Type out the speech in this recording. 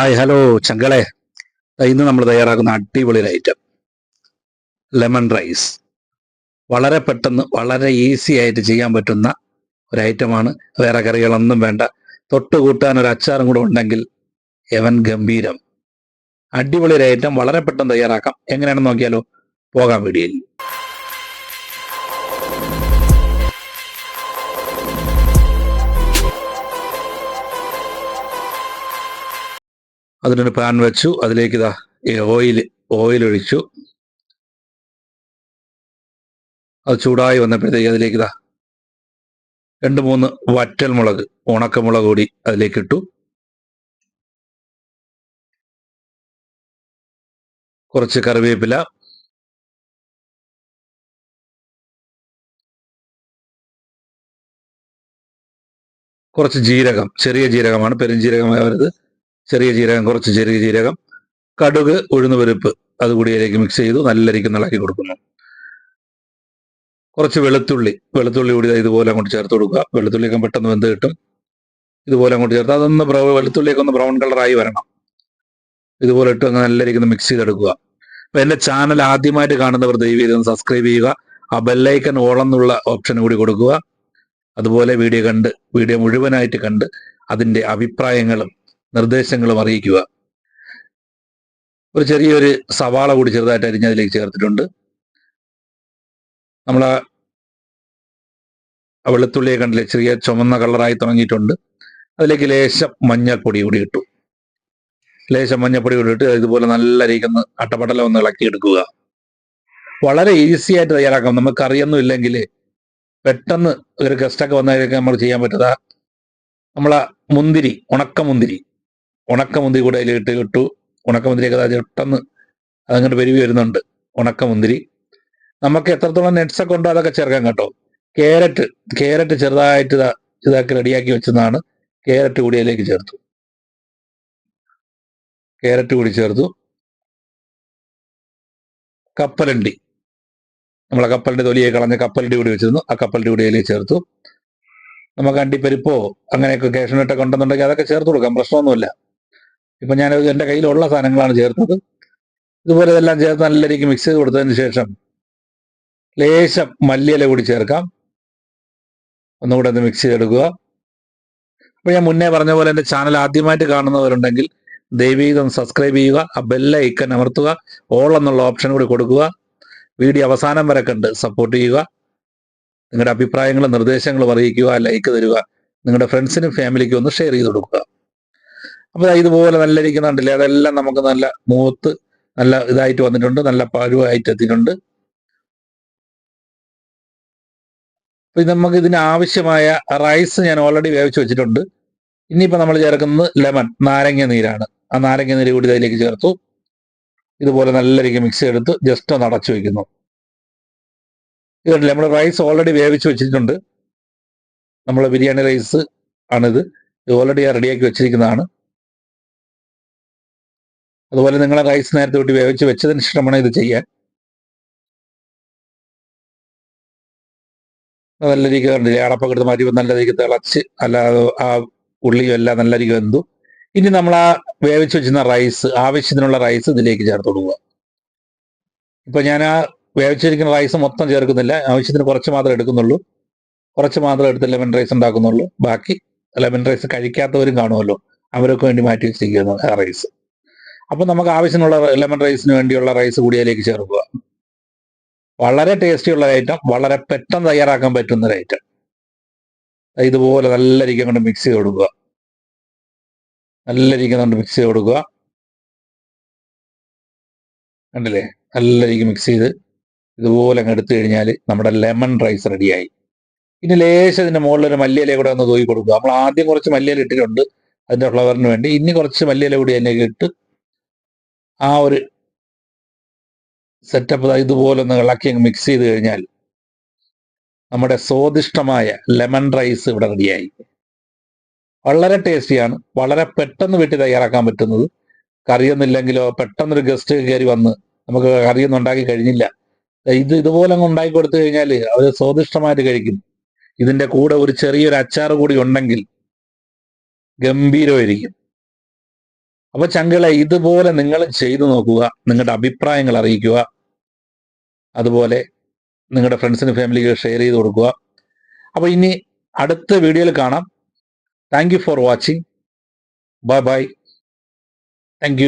Hi hello ചങ്കളെ. ഇന്ന് നമ്മൾ തയ്യാറാക്കുന്ന അടിപൊളി ഐറ്റം ലെമൺ റൈസ് വളരെ പെട്ടെന്ന് വളരെ ഈസി ആയിട്ട് ചെയ്യാൻ പറ്റുന്ന ഒരു ഐറ്റമാണ് വേറെ കറികളൊന്നും വേണ്ട. തൊട്ട് കൂട്ടാൻ ഒരു അച്ചാറും കൂടെ ഉണ്ടെങ്കിൽ എവൻ ഗംഭീരം. അടിപൊളി ഒരു ഐറ്റം വളരെ പെട്ടെന്ന് തയ്യാറാക്കാം. എങ്ങനെയാണെന്ന് നോക്കിയാലോ? പോകാം വീഡിയോയിൽ. അതിനൊരു പാൻ വെച്ചു. അതിലേക്ക് ഇതാ ഓയിൽ ഓയിൽ ഒഴിച്ചു. അത് ചൂടായി വന്നപ്പോഴത്തേക്ക് അതിലേക്ക് ഇതാ രണ്ട് മൂന്ന് വറ്റൽ മുളക് ഉണക്കമുളക് കൂടി അതിലേക്ക് ഇട്ടു. കുറച്ച് കറിവേപ്പില. കുറച്ച് ജീരകം ചെറിയ ജീരകമാണ് പെരുംജീരകമാവരുത്. ചെറിയ ജീരകം കുറച്ച് ചെറിയ ജീരകം കടുക് ഉഴുന്നുപരിപ്പ് അതുകൂടി അതിലേക്ക് മിക്സ് ചെയ്തു നല്ല രീതിക്ക് ഇളക്കി കൊടുക്കുന്നു. കുറച്ച് വെളുത്തുള്ളി വെളുത്തുള്ളി കൂടി ഇതുപോലെ അങ്ങോട്ട് ചേർത്ത് കൊടുക്കുക. വെളുത്തുള്ളിയൊക്കെ പെട്ടെന്ന് വെന്ത് കിട്ടും. ഇതുപോലെ അങ്ങോട്ട് ചേർത്ത് അതൊന്ന് ബ്രൗ വെളുത്തുള്ളിയൊക്കെ ഒന്ന് ബ്രൗൺ കളറായി വരണം. ഇതുപോലെ ഇട്ട് അങ്ങ് നല്ല രീതിക്ക് മിക്സ് ചെയ്തെടുക്കുക. അപ്പൊ എന്റെ ചാനൽ ആദ്യമായിട്ട് കാണുന്നവർ ദയവ് ചെയ്ത് സബ്സ്ക്രൈബ് ചെയ്യുക. ആ ബെല്ലൈക്കൻ ഓളെന്നുള്ള ഓപ്ഷൻ കൂടി കൊടുക്കുക. അതുപോലെ വീഡിയോ കണ്ട് വീഡിയോ മുഴുവനായിട്ട് കണ്ട് അതിന്റെ അഭിപ്രായങ്ങളും നിർദ്ദേശങ്ങളും അറിയിക്കുക. ഒരു ചെറിയൊരു സവാള കൂടി ചെറുതായിട്ട് അരിഞ്ഞ് അതിലേക്ക് ചേർത്തിട്ടുണ്ട്. നമ്മൾ ആ വെളുത്തുള്ളിയെ കണ്ടില്ലേ? ചെറിയ ചുമന്ന കളറായി തുടങ്ങിയിട്ടുണ്ട്. അതിലേക്ക് ലേശം മഞ്ഞൾപ്പൊടി കൂടി ഇട്ടു. ലേശം മഞ്ഞൾപ്പൊടി കൂടി ഇട്ട് ഇതുപോലെ നല്ല രീതിയിൽ അട്ടപടലം ഒന്ന് ഇളക്കിയെടുക്കുക. വളരെ ഈസി ആയിട്ട് തയ്യാറാക്കാം. നമുക്ക് അറിയൊന്നും ഇല്ലെങ്കിൽ പെട്ടെന്ന് ഒരു ഗസ്റ്റൊക്കെ വന്നതിലേക്ക് നമ്മൾ ചെയ്യാൻ പറ്റുക നമ്മളെ മുന്തിരി ഉണക്കമുന്തിരി ഉണക്കമുന്തിരി കൂടെ ഇട്ട് ഇട്ടു. ഉണക്കമുന്തിരി അത് പെട്ടെന്ന് അതങ്ങോട്ട് പെരുവി വരുന്നുണ്ട്. ഉണക്കമുന്തിരി. നമുക്ക് എത്രത്തോളം നെറ്റ്സ് ഒക്കെ ഉണ്ടോ അതൊക്കെ ചേർക്കാം കേട്ടോ. ക്യാരറ്റ് ക്യാരറ്റ് ചെറുതായിട്ട് ഇതാ ഇതാക്കി റെഡിയാക്കി വെച്ചതാണ്. ക്യാരറ്റ് കൂടി അതിലേക്ക് ചേർത്തു. ക്യാരറ്റ് കൂടി ചേർത്തു. കപ്പലണ്ടി. നമ്മളെ കപ്പലിന്റെ തൊലിയെ കളഞ്ഞ കപ്പലണ്ടി കൂടി വെച്ചിരുന്നു. ആ കപ്പലിന്റെ കൂടി അതിലേക്ക് ചേർത്തു. നമുക്ക് അണ്ടിപ്പരിപ്പോ അങ്ങനെയൊക്കെ കാഷ്നട്ടൊക്കെ ഉണ്ടെന്നുണ്ടെങ്കിൽ അതൊക്കെ ചേർത്ത് കൊടുക്കാം. പ്രശ്നമൊന്നുമില്ല. ഇപ്പൊ ഞാൻ എന്റെ കയ്യിലുള്ള സാധനങ്ങളാണ് ചേർത്തത്. ഇതുപോലെ ഇതെല്ലാം ചേർത്ത് നല്ല രീതിക്ക് മിക്സ് ചെയ്ത് കൊടുത്തതിന് ശേഷം ലേശം മല്ലിയില കൂടി ചേർക്കാം. ഒന്നുകൂടെ ഒന്ന് മിക്സ് ചെയ്തെടുക്കുക. അപ്പോൾ ഞാൻ മുന്നേ പറഞ്ഞ പോലെ എന്റെ ചാനൽ ആദ്യമായിട്ട് കാണുന്നവരുണ്ടെങ്കിൽ ദയവീതം സബ്സ്ക്രൈബ് ചെയ്യുക ആ ബെല്ല ഐക്കൺ അമർത്തുക ഓൾ എന്നുള്ള ഓപ്ഷൻ കൂടി കൊടുക്കുക. വീഡിയോ അവസാനം വരെ കണ്ട് സപ്പോർട്ട് ചെയ്യുക. നിങ്ങളുടെ അഭിപ്രായങ്ങളും നിർദ്ദേശങ്ങളും അറിയിക്കുക ലൈക്ക് തരിക. നിങ്ങളുടെ ഫ്രണ്ട്സിനും ഫാമിലിക്കും ഒന്ന് ഷെയർ ചെയ്ത് കൊടുക്കുക. അപ്പോൾ ഇതുപോലെ നല്ല ഇരിക്കുന്നുണ്ടല്ലേ അതെല്ലാം നമുക്ക് നല്ല മൂത്ത് നല്ല ഇതായിട്ട് വന്നിട്ടുണ്ട്. നല്ല പരുവായിട്ട് എത്തിയിട്ടുണ്ട്. അപ്പൊ നമുക്ക് ഇതിന് ആവശ്യമായ റൈസ് ഞാൻ ഓൾറെഡി വേവിച്ച് വെച്ചിട്ടുണ്ട്. ഇനിയിപ്പോൾ നമ്മൾ ചേർക്കുന്നത് ലെമൺ നാരങ്ങ നീരാണ്. ആ നാരങ്ങ നീര് കൂടി ഇതിലേക്ക് ചേർത്തു. ഇതുപോലെ നല്ല രീതിക്ക് മിക്സ് ചെയ്തെടുത്ത് ജസ്റ്റ് ഒന്ന് അടച്ചു വയ്ക്കുന്നു ഇതുണ്ടല്ലേ നമ്മുടെ റൈസ് ഓൾറെഡി വേവിച്ച് വെച്ചിട്ടുണ്ട്. നമ്മളെ ബിരിയാണി റൈസ് ആണിത്. ഇത് ഓൾറെഡി റെഡിയാക്കി വെച്ചിരിക്കുന്നതാണ്. അതുപോലെ നിങ്ങളെ റൈസ് നേരത്തെ കൂട്ടി വേവിച്ച് വെച്ചതിന് ശേഷമാണ് ഇത് ചെയ്യാൻ. നല്ല രീതിക്ക് കണ്ടില്ലേ അടപ്പൊക്കെ മാറ്റി നല്ല രീതിക്ക് തിളച്ച് അല്ലാതെ ആ ഉള്ളിയും എല്ലാം നല്ല രീതിക്ക് വെന്തു. ഇനി നമ്മൾ ആ വേവിച്ച് വെച്ചിരുന്ന റൈസ് ആവശ്യത്തിനുള്ള റൈസ് ഇതിലേക്ക് ചേർത്ത് കൊടുക്കുക. ഇപ്പൊ ഞാൻ ആ വേവിച്ചിരിക്കുന്ന റൈസ് മൊത്തം ചേർക്കുന്നില്ല. ആവശ്യത്തിന് കുറച്ച് മാത്രമേ എടുക്കുന്നുള്ളൂ. കുറച്ച് മാത്രമേ എടുത്ത് ലെമൺ റൈസ് ഉണ്ടാക്കുന്നുള്ളൂ. ബാക്കി ലെമൺ റൈസ് കഴിക്കാത്തവരും കാണുമല്ലോ. അവരൊക്കെ വേണ്ടി മാറ്റി വെച്ചിരിക്കുന്നു ആ റൈസ് അപ്പൊ നമുക്ക് ആവശ്യമുള്ള ലെമൺ റൈസിന് വേണ്ടിയുള്ള റൈസ് കൂടി അതിലേക്ക് ചേർക്കുക. വളരെ ടേസ്റ്റിയുള്ള ഐറ്റം വളരെ പെട്ടെന്ന് തയ്യാറാക്കാൻ പറ്റുന്ന ഒരു ഐറ്റം ഇതുപോലെ നല്ല രീതിക്ക് കൊണ്ട് മിക്സ് ചെയ്ത് കൊടുക്കുക. നല്ല രീതിക്ക് കൊണ്ട് മിക്സ് ചെയ്ത് കൊടുക്കുക. കണ്ടില്ലേ? നല്ല രീതിക്ക് മിക്സ് ചെയ്ത് ഇതുപോലെ അങ്ങ് എടുത്തു കഴിഞ്ഞാൽ നമ്മുടെ ലെമൺ റൈസ് റെഡിയായി ഇനി ലേശം മുകളിൽ ഒരു മല്ലിയില കൂടെ ഒന്ന് തൂക്കി കൊടുക്കുക. നമ്മൾ ആദ്യം കുറച്ച് മല്ലിയില ഇട്ടിട്ടുണ്ട്. അതിന്റെ ഫ്ലവറിന് വേണ്ടി. ഇനി കുറച്ച് മല്ലിയില കൂടി അതിനെ ഇട്ട് ആ ഒരു സെറ്റപ്പ് ഇതുപോലെ ഒന്ന് ഇളക്കി മിക്സ് ചെയ്ത് കഴിഞ്ഞാൽ നമ്മുടെ സ്വാദിഷ്ടമായ ലെമൺ റൈസ് ഇവിടെ റെഡിയായി വളരെ ടേസ്റ്റിയാണ് വളരെ പെട്ടെന്ന് വീട്ടിൽ തയ്യാറാക്കാൻ പറ്റുന്നത്. കറിയൊന്നുമില്ലെങ്കിലോ പെട്ടെന്നൊരു ഗസ്റ്റ് കയറി വന്ന് നമുക്ക് കറിയൊന്നും ഉണ്ടാക്കി കഴിഞ്ഞില്ല. ഇത് ഇതുപോലെ അങ്ങ് ഉണ്ടാക്കി കൊടുത്തു കഴിഞ്ഞാൽ അവർ സ്വാദിഷ്ടമായിട്ട് കഴിക്കും. ഇതിന്റെ കൂടെ ഒരു ചെറിയൊരു അച്ചാർ കൂടി ഉണ്ടെങ്കിൽ ഗംഭീരമായിരിക്കും. അപ്പൊ ചങ്കളെ ഇതുപോലെ നിങ്ങൾ ചെയ്തു നോക്കുക നിങ്ങളുടെ അഭിപ്രായങ്ങൾ അറിയിക്കുക അതുപോലെ നിങ്ങളുടെ ഫ്രണ്ട്സിന് ഫാമിലിക്ക് ഷെയർ ചെയ്ത് കൊടുക്കുക. അപ്പോൾ ഇനി അടുത്ത വീഡിയോയിൽ കാണാം. Thank for watching bye bye thank